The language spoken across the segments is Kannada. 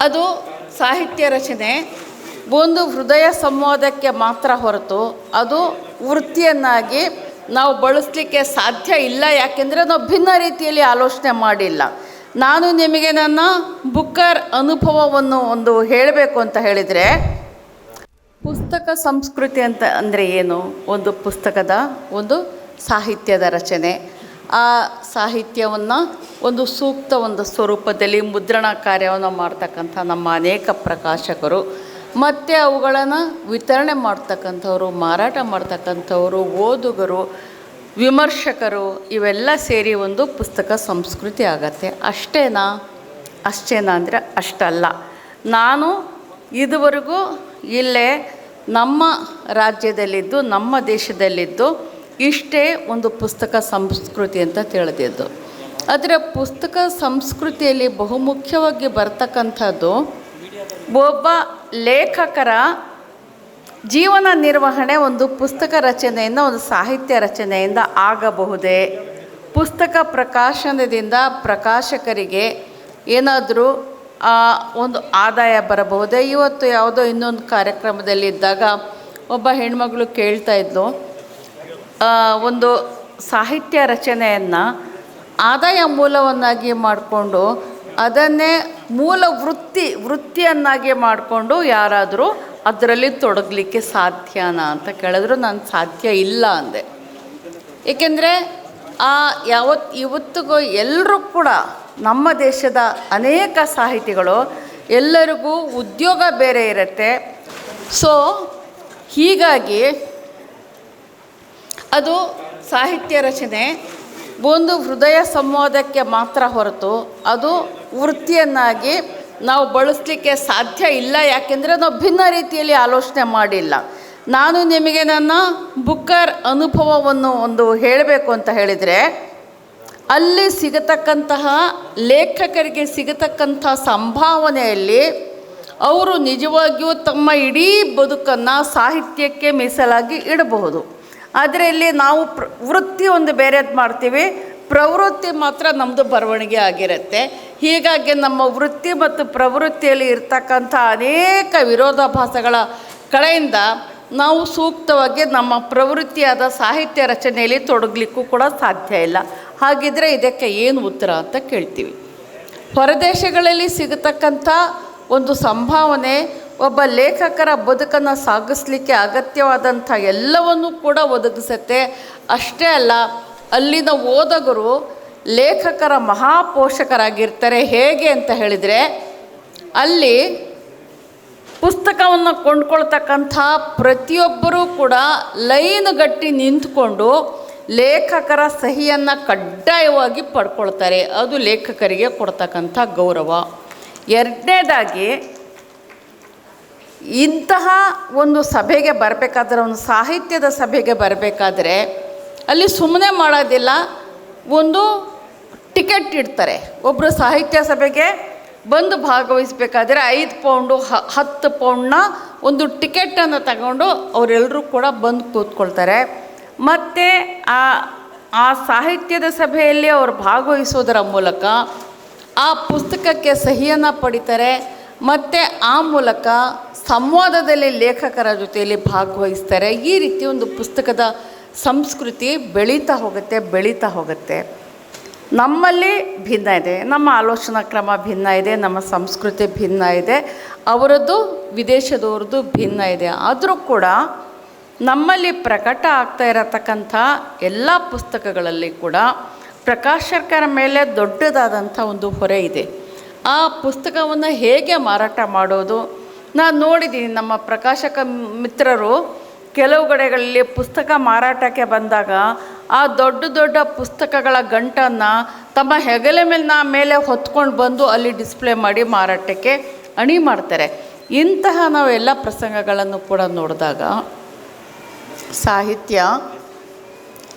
ಅದು ಸಾಹಿತ್ಯ ರಚನೆ. ಒಂದು ಹೃದಯ ಸಂವಾದಕ್ಕೆ ಮಾತ್ರ ಹೊರತು ಅದು ವೃತ್ತಿಯನ್ನಾಗಿ ನಾವು ಬಳಸಲಿಕ್ಕೆ ಸಾಧ್ಯ ಇಲ್ಲ. ಯಾಕೆಂದರೆ ನಾವು ಭಿನ್ನ ರೀತಿಯಲ್ಲಿ ಆಲೋಚನೆ ಮಾಡಿಲ್ಲ. ನಾನು ನಿಮಗೆ ನನ್ನ ಬುಕ್ಕರ್ ಅನುಭವವನ್ನು ಒಂದು ಹೇಳಬೇಕು ಅಂತ ಹೇಳಿದರೆ, ಪುಸ್ತಕ ಸಂಸ್ಕೃತಿ ಅಂತ ಅಂದರೆ ಏನು? ಒಂದು ಪುಸ್ತಕದ ಒಂದು ಸಾಹಿತ್ಯದ ರಚನೆ. ಆ ಸಾಹಿತ್ಯವನ್ನು ಒಂದು ಸೂಕ್ತ ಒಂದು ಸ್ವರೂಪದಲ್ಲಿ ಮುದ್ರಣ ಕಾರ್ಯವನ್ನು ಮಾಡ್ತಕ್ಕಂಥ ನಮ್ಮ ಅನೇಕ ಪ್ರಕಾಶಕರು, ಮತ್ತು ಅವುಗಳನ್ನು ವಿತರಣೆ ಮಾಡ್ತಕ್ಕಂಥವ್ರು, ಮಾರಾಟ ಮಾಡ್ತಕ್ಕಂಥವರು, ಓದುಗರು, ವಿಮರ್ಶಕರು, ಇವೆಲ್ಲ ಸೇರಿ ಒಂದು ಪುಸ್ತಕ ಸಂಸ್ಕೃತಿ ಆಗತ್ತೆ. ಅಷ್ಟೇನಾ? ಅಷ್ಟೇನಾ ಅಂದರೆ ಅಷ್ಟಲ್ಲ. ನಾನು ಇದುವರೆಗೂ ಇಲ್ಲೇ ನಮ್ಮ ರಾಜ್ಯದಲ್ಲಿದ್ದು, ನಮ್ಮ ದೇಶದಲ್ಲಿದ್ದು ಇಷ್ಟೇ ಒಂದು ಪುಸ್ತಕ ಸಂಸ್ಕೃತಿ ಅಂತ ತಿಳಿದಿದ್ದು. ಆದರೆ ಪುಸ್ತಕ ಸಂಸ್ಕೃತಿಯಲ್ಲಿ ಬಹುಮುಖ್ಯವಾಗಿ ಬರ್ತಕ್ಕಂಥದ್ದು ಒಬ್ಬ ಲೇಖಕರ ಜೀವನ ನಿರ್ವಹಣೆ ಒಂದು ಪುಸ್ತಕ ರಚನೆಯಿಂದ ಒಂದು ಸಾಹಿತ್ಯ ರಚನೆಯಿಂದ ಆಗಬಹುದೇ? ಪುಸ್ತಕ ಪ್ರಕಾಶನದಿಂದ ಪ್ರಕಾಶಕರಿಗೆ ಏನಾದರೂ ಒಂದು ಆದಾಯ ಬರಬಹುದೇ? ಇವತ್ತು ಯಾವುದೋ ಇನ್ನೊಂದು ಕಾರ್ಯಕ್ರಮದಲ್ಲಿ ಇದ್ದಾಗ ಒಬ್ಬ ಹೆಣ್ಮಗಳು ಕೇಳ್ತಾ ಇದ್ಲು ಒಂದು ಸಾಹಿತ್ಯ ರಚನೆಯನ್ನು ಆದಾಯ ಮೂಲವನ್ನಾಗಿ ಮಾಡಿಕೊಂಡು ಅದನ್ನೇ ಮೂಲ ವೃತ್ತಿ, ವೃತ್ತಿಯನ್ನಾಗಿ ಮಾಡಿಕೊಂಡು ಯಾರಾದರೂ ಅದರಲ್ಲಿ ತೊಡಗಲಿಕ್ಕೆ ಸಾಧ್ಯನಾ ಅಂತ ಕೇಳಿದ್ರು. ನಾನು ಸಾಧ್ಯ ಇಲ್ಲ ಅಂದೆ. ಏಕೆಂದರೆ ಆ ಯಾವತ್ತು ಇವತ್ತಿಗೂ ಎಲ್ಲರೂ ಕೂಡ ನಮ್ಮ ದೇಶದ ಅನೇಕ ಸಾಹಿತಿಗಳು ಎಲ್ಲರಿಗೂ ಉದ್ಯೋಗ ಬೇರೆ ಇರುತ್ತೆ. ಸೊ ಹೀಗಾಗಿ ಅದು ಸಾಹಿತ್ಯ ರಚನೆ. ಒಂದು ಹೃದಯ ಸಂವಾದಕ್ಕೆ ಮಾತ್ರ ಹೊರತು ಅದು ವೃತ್ತಿಯನ್ನಾಗಿ ನಾವು ಬಳಸಲಿಕ್ಕೆ ಸಾಧ್ಯ ಇಲ್ಲ. ಯಾಕೆಂದರೆ ನಾವು ಭಿನ್ನ ರೀತಿಯಲ್ಲಿ ಆಲೋಚನೆ ಮಾಡಿಲ್ಲ. ನಾನು ನಿಮಗೆ ನನ್ನ ಬುಕ್ಕರ್ ಅನುಭವವನ್ನು ಒಂದು ಹೇಳಬೇಕು ಅಂತ ಹೇಳಿದರೆ, ಅಲ್ಲಿ ಸಿಗತಕ್ಕಂತಹ ಲೇಖಕರಿಗೆ ಸಿಗತಕ್ಕಂಥ ಸಂಭಾವನೆಯಲ್ಲಿ ಅವರು ನಿಜವಾಗಿಯೂ ತಮ್ಮ ಇಡೀ ಬದುಕನ್ನು ಸಾಹಿತ್ಯಕ್ಕೆ ಮೀಸಲಾಗಿ ಇಡಬಹುದು. ಆದರೆ ಇಲ್ಲಿ ನಾವು ಪ್ರ, ವೃತ್ತಿ ಒಂದು ಬೇರೆದು ಮಾಡ್ತೀವಿ. ಪ್ರವೃತ್ತಿ ಮಾತ್ರ ನಮ್ಮದು ಬರವಣಿಗೆ ಆಗಿರುತ್ತೆ. ಹೀಗಾಗಿ ನಮ್ಮ ವೃತ್ತಿ ಮತ್ತು ಪ್ರವೃತ್ತಿಯಲ್ಲಿ ಇರ್ತಕ್ಕಂಥ ಅನೇಕ ವಿರೋಧಾಭಾಸಗಳ ಕಡೆಯಿಂದ ನಾವು ಸೂಕ್ತವಾಗಿ ನಮ್ಮ ಪ್ರವೃತ್ತಿಯಾದ ಸಾಹಿತ್ಯ ರಚನೆಯಲ್ಲಿ ತೊಡಗಲಿಕ್ಕೂ ಕೂಡ ಸಾಧ್ಯ ಇಲ್ಲ. ಹಾಗಿದ್ರೆ ಇದಕ್ಕೆ ಏನು ಉತ್ತರ ಅಂತ ಕೇಳ್ತೀವಿ. ಹೊರದೇಶಗಳಲ್ಲಿ ಸಿಗತಕ್ಕಂಥ ಒಂದು ಸಂಭಾವನೆ ಒಬ್ಬ ಲೇಖಕರ ಬದುಕನ್ನು ಸಾಗಿಸ್ಲಿಕ್ಕೆ ಅಗತ್ಯವಾದಂಥ ಎಲ್ಲವನ್ನೂ ಕೂಡ ಒದಗಿಸುತ್ತೆ. ಅಷ್ಟೇ ಅಲ್ಲ, ಅಲ್ಲಿನ ಓದಗರು ಲೇಖಕರ ಮಹಾಪೋಷಕರಾಗಿರ್ತಾರೆ. ಹೇಗೆ ಅಂತ ಹೇಳಿದರೆ, ಅಲ್ಲಿ ಪುಸ್ತಕವನ್ನು ಕೊಂಡ್ಕೊಳ್ತಕ್ಕಂಥ ಪ್ರತಿಯೊಬ್ಬರೂ ಕೂಡ ಲೈನ್ ಗಟ್ಟಿ ನಿಂತ್ಕೊಂಡು ಲೇಖಕರ ಸಹಿಯನ್ನು ಕಡ್ಡಾಯವಾಗಿ ಪಡ್ಕೊಳ್ತಾರೆ. ಅದು ಲೇಖಕರಿಗೆ ಕೊಡ್ತಕ್ಕಂಥ ಗೌರವ. ಎರಡನೇದಾಗಿ ಇಂತಹ ಒಂದು ಸಭೆಗೆ ಬರಬೇಕಾದ್ರೆ, ಒಂದು ಸಾಹಿತ್ಯದ ಸಭೆಗೆ ಬರಬೇಕಾದ್ರೆ ಅಲ್ಲಿ ಸುಮ್ಮನೆ ಮಾಡೋದಿಲ್ಲ. ಒಂದು ಟಿಕೆಟ್ ಇಡ್ತಾರೆ. ಒಬ್ಬರು ಸಾಹಿತ್ಯ ಸಭೆಗೆ ಬಂದು ಭಾಗವಹಿಸಬೇಕಾದ್ರೆ ಐದು ಪೌಂಡು, ಹ, ಹತ್ತು ಪೌಂಡ್ನ ಒಂದು ಟಿಕೆಟನ್ನು ತಗೊಂಡು ಅವರೆಲ್ಲರೂ ಕೂಡ ಬಂದು ಕೂತ್ಕೊಳ್ತಾರೆ. ಮತ್ತು ಆ ಆ ಸಾಹಿತ್ಯದ ಸಭೆಯಲ್ಲಿ ಅವರು ಭಾಗವಹಿಸೋದರ ಮೂಲಕ ಆ ಪುಸ್ತಕಕ್ಕೆ ಸಹಿಯನ್ನು ಪಡಿತಾರೆ. ಮತ್ತು ಆ ಮೂಲಕ ಸಂವಾದದಲ್ಲಿ ಲೇಖಕರ ಜೊತೆಯಲ್ಲಿ ಭಾಗವಹಿಸ್ತಾರೆ. ಈ ರೀತಿ ಒಂದು ಪುಸ್ತಕದ ಸಂಸ್ಕೃತಿ ಬೆಳೀತಾ ಹೋಗುತ್ತೆ ಬೆಳೀತಾ ಹೋಗುತ್ತೆ. ನಮ್ಮಲ್ಲಿ ಭಿನ್ನ ಇದೆ. ನಮ್ಮ ಆಲೋಚನಾ ಕ್ರಮ ಭಿನ್ನ ಇದೆ. ನಮ್ಮ ಸಂಸ್ಕೃತಿ ಭಿನ್ನ ಇದೆ. ಅವರದ್ದು ವಿದೇಶದವ್ರದ್ದು ಭಿನ್ನ ಇದೆ. ಆದರೂ ಕೂಡ ನಮ್ಮಲ್ಲಿ ಪ್ರಕಟ ಆಗ್ತಾ ಇರತಕ್ಕಂಥ ಎಲ್ಲ ಪುಸ್ತಕಗಳಲ್ಲಿ ಕೂಡ ಪ್ರಕಾಶಕರ ಮೇಲೆ ದೊಡ್ಡದಾದಂಥ ಒಂದು ಹೊರೆ ಇದೆ. ಆ ಪುಸ್ತಕವನ್ನು ಹೇಗೆ ಮಾರಾಟ ಮಾಡೋದು? ನಾನು ನೋಡಿದ್ದೀನಿ ನಮ್ಮ ಪ್ರಕಾಶಕ ಮಿತ್ರರು ಕೆಲವು ಕಡೆಗಳಲ್ಲಿ ಪುಸ್ತಕ ಮಾರಾಟಕ್ಕೆ ಬಂದಾಗ ಆ ದೊಡ್ಡ ದೊಡ್ಡ ಪುಸ್ತಕಗಳ ಗಂಟನ್ನು ತಮ್ಮ ಹೆಗಲ ಮೇಲಿನ ಮೇಲೆ ಹೊತ್ಕೊಂಡು ಬಂದು ಅಲ್ಲಿ ಡಿಸ್ಪ್ಲೇ ಮಾಡಿ ಮಾರಾಟಕ್ಕೆ ಅಣಿ ಮಾಡ್ತಾರೆ. ಇಂತಹ ನಾವೆಲ್ಲ ಪ್ರಸಂಗಗಳನ್ನು ಕೂಡ ನೋಡಿದಾಗ ಸಾಹಿತ್ಯ,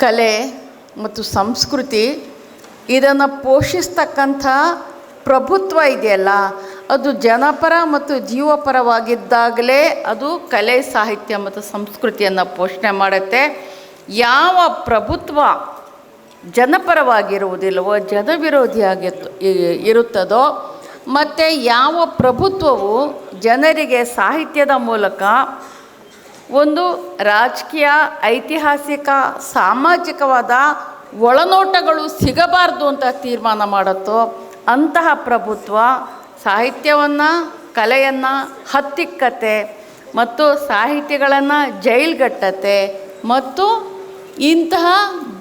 ಕಲೆ ಮತ್ತು ಸಂಸ್ಕೃತಿ ಇದನ್ನು ಪೋಷಿಸ್ತಕ್ಕಂಥ ಪ್ರಭುತ್ವ ಇದೆಯಲ್ಲ ಅದು ಜನಪರ ಮತ್ತು ಜೀವಪರವಾಗಿದ್ದಾಗಲೇ ಅದು ಕಲೆ ಸಾಹಿತ್ಯ ಮತ್ತು ಸಂಸ್ಕೃತಿಯನ್ನು ಪೋಷಣೆ ಮಾಡುತ್ತೆ. ಯಾವ ಪ್ರಭುತ್ವ ಜನಪರವಾಗಿರುವುದಿಲ್ಲವೋ, ಜನವಿರೋಧಿಯಾಗಿ ಇರುತ್ತದೋ, ಮತ್ತು ಯಾವ ಪ್ರಭುತ್ವವು ಜನರಿಗೆ ಸಾಹಿತ್ಯದ ಮೂಲಕ ಒಂದು ರಾಜಕೀಯ, ಐತಿಹಾಸಿಕ, ಸಾಮಾಜಿಕವಾದ ಒಳನೋಟಗಳು ಸಿಗಬಾರ್ದು ಅಂತ ತೀರ್ಮಾನ ಮಾಡುತ್ತೋ, ಅಂತಹ ಪ್ರಭುತ್ವ ಸಾಹಿತ್ಯವನ್ನು, ಕಲೆಯನ್ನು ಹತ್ತಿಕ್ಕತೆ ಮತ್ತು ಸಾಹಿತ್ಯಗಳನ್ನು ಜೈಲ್ಗಟ್ಟತ್ತೆ ಮತ್ತು ಇಂತಹ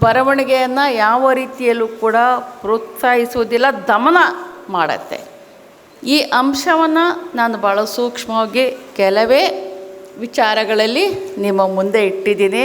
ಬರವಣಿಗೆಯನ್ನು ಯಾವ ರೀತಿಯಲ್ಲೂ ಕೂಡ ಪ್ರೋತ್ಸಾಹಿಸುವುದಿಲ್ಲ, ದಮನ ಮಾಡತ್ತೆ. ಈ ಅಂಶವನ್ನು ನಾನು ಭಾಳ ಸೂಕ್ಷ್ಮವಾಗಿ ಕೆಲವೇ ವಿಚಾರಗಳಲ್ಲಿ ನಿಮ್ಮ ಮುಂದೆ ಇಟ್ಟಿದ್ದೀನಿ.